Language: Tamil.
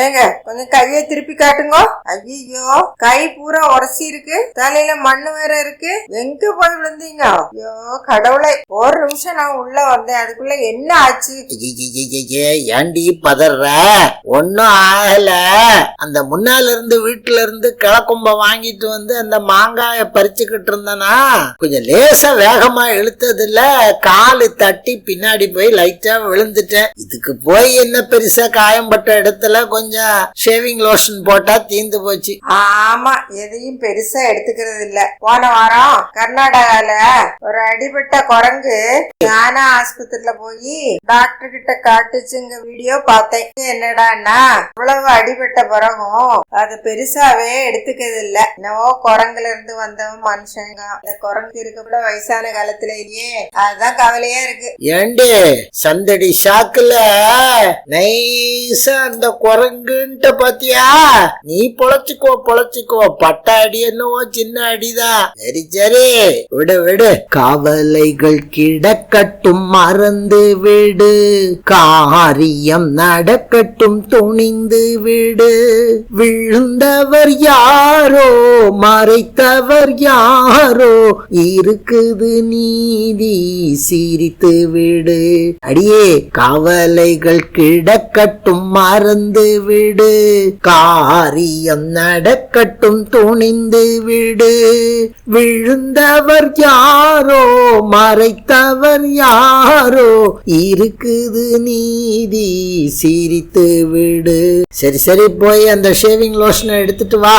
ஏங்க கொஞ்சம் கையை திருப்பி காட்டுங்க. ஐயோ கை பூரா உரசி இருக்கு. தலையில மண்ணு வேற இருக்கு. எங்க போய் விழுந்தீங்க? ஐயோ கடவுளை ஒரு நிமிஷம் நான் உள்ள வந்தேன். அதுக்குள்ள என்ன ஆச்சு? ஏண்டி ஏன்டி பதற ஒன்னும் ஆகல. அந்த முன்னால இருந்து வீட்டுல இருந்து கிழக்கும்ப வாங்கிட்டு வந்து அந்த மாங்காய பறிச்சுக்கிட்டு இருந்தனா? கொஞ்சம் லேசா வேகமா இழுத்ததுல காலு தட்டி பின்னாடி போய் லைட்டா விழுந்துட்டேன். இதுக்கு போய் என்ன பெருசா காயம்பட்ட இடத்துல கொஞ்சம் ஷேவிங் லோஷன் போட்டா தீந்து போச்சு. ஆமா எதையும் பெருசா எடுத்துக்கிறது இல்ல. போன வாரம் கர்நாடகால ஒரு அடிபட்ட குரங்கு ஞானா ஆஸ்பத்திரியில போய் டாக்டர் கிட்ட காட்டுச்சுங்க வீடியோ பார்த்தேன். என்னடான்னா இவ்வளவு அடிபட்ட பிறகும் அது பெருசாவே எடுத்துக்கிறது இல்ல. என்னவோ குரங்குல இருந்து வந்தவன் மனுஷங்க. இந்த குரங்கு இருக்க கூட வயசான காலத்திலேயே அதுதான் கவலையா இருக்கு. ஏண்டி சந்தடி ஷாக்குல நைஸா அந்த குரங்குன்ட்ட பாத்தியா? நீ பொழைச்சுக்கோ பொழைச்சுக்கோ. பட்ட அடி என்னவோ சின்ன அடிதான் சரி சரி. விடு விடு. கவலைகள் கிடக்கட்டும் மறந்து விடு. காரியம் நடக்கட்டும் துணிந்து விடு. விழுந்தவர் யாரோ மறைத்தவர் யாரோ? இருக்குது நீதி சிரித்து விடு. அடியே கவலைகள் கிடக்கட்டும் மறந்து விடு. காரியம் நடக்கட்டும் துணிந்து விடு. விழுந்தவர் யாரோ மறைத்தவர் யாரோ இருக்குது நீதி சிரித்து விடு. சரி சரி போய் அந்த ஷேவிங் லோஷனை எடுத்துட்டு வா.